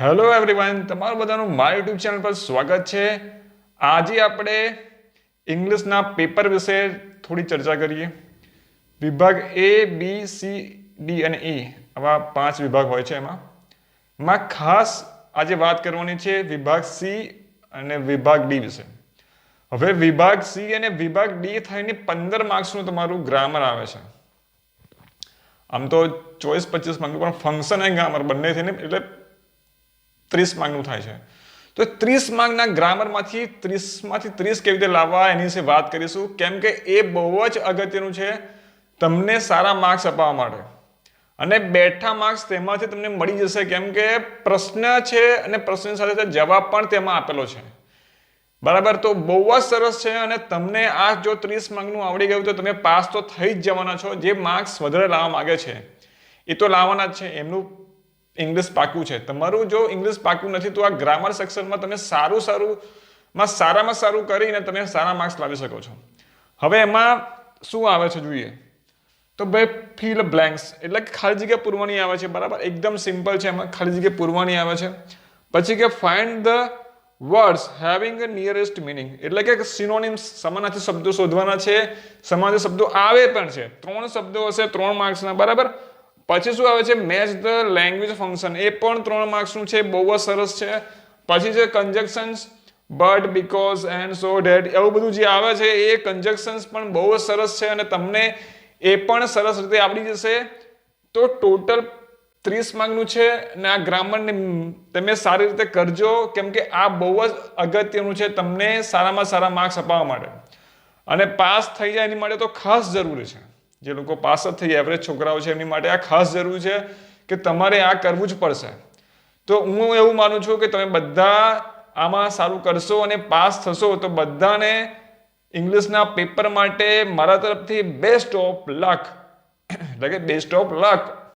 Hello everyone તમારું બધાનું મારા યુટ્યુબ ચેનલ પર સ્વાગત છે. આજે આપણે ઇંગ્લિશના પેપર વિશે થોડી ચર્ચા કરીએ. વિભાગ એ બી સી ડી અને એ આવા પાંચ વિભાગ હોય છે એમાં. એમાં ખાસ આજે વાત કરવાની છે વિભાગ સી અને વિભાગ ડી વિશે. હવે વિભાગ સી અને વિભાગ ડી થઈને પંદર માર્ક્સનું તમારું ગ્રામર આવે છે. આમ તો ચોવીસ પચીસ માર્કનું પણ ફંક્શન અને ગ્રામર બંને થઈને એટલે ત્રીસ માર્કનું થાય છે. તો ત્રીસ માર્કના ગ્રામરમાંથી ત્રીસમાંથી ત્રીસ કેવી રીતે લાવવા એની વિશે વાત કરીશું. કેમ કે એ બહુ જ અગત્યનું છે તમને સારા માર્ક્સ અપાવવા માટે. અને બેઠા માર્ક્સ તેમાંથી તમને મળી જશે કેમ કે પ્રશ્ન છે અને પ્રશ્ન સાથે સાથે જવાબ પણ તેમાં આપેલો છે. બરાબર? તો બહુ જ સરસ છે અને તમને આ જો ત્રીસ માર્કનું આવડી ગયું તો તમે પાસ તો થઈ જ જવાના છો. જે માર્ક્સ વધારે લાવવા માગે છે એ તો લાવવાના જ છે. એમનું ઇંગ્લિશ પાકું છે. તમારું જો ઇંગ્લિશ પાકું નથી, તો આ ગ્રામર સેક્શનમાં તમે સારું સારું, માં સારામાં સારું કરીને તમે સારા માર્ક્સ લાવી શકો છો. હવે એમાં શું આવે છે જોઈએ? તો ભાઈ ફિલ બ્લેન્ક્સ એટલે ખાલી જગ્યા પૂરવાની આવે છે, બરાબર? એકદમ સિમ્પલ છે એમાં, ખાલી જગ્યા પૂરવાની આવે છે. પછી કે find the words having nearest meaning એટલે કે સિનોનિમ્સ સમાનાર્થી શબ્દો શોધવાના છે, સમાનાર્થી શબ્દો આવે પણ છે. ત્રણ શબ્દો હશે, ત્રણ માર્ક્સના બરાબર? પછી શું આવે છે? મેચ ધ લેંગ્વેજ ફંક્શન એ પણ ત્રણ માર્ક્સનું છે, બહુ જ સરસ છે. પછી છે conjunctions but because and so that એવું બધું જે આવે છે, એ કન્જક્શન્સ પણ બહુ જ સરસ છે અને તમને એ પણ સરસ રીતે આવડી જશે. તો ટોટલ ત્રીસ માર્કનું છે અને આ ગ્રામરને તમે સારી રીતે કરજો, કેમ કે આ બહુ જ અગત્યનું છે તમને સારામાં સારા માર્ક્સ અપાવવા માટે. અને પાસ થઈ જાય એની માટે તો ખાસ જરૂરી છે. જે લોકો પાસ જ થઈ એવરેજ છોકરાઓ છે, એમની માટે આ ખાસ જરૂર છે કે તમારે આ કરવું જ પડશે. તો હું એવું માનું છું કે તમે બધા આમાં સારું કરશો અને પાસ થશો, તો બધાને ઇંગ્લિશના પેપર માટે મારા તરફથી બેસ્ટ ઓફ લક એટલે કે બેસ્ટ ઓફ લક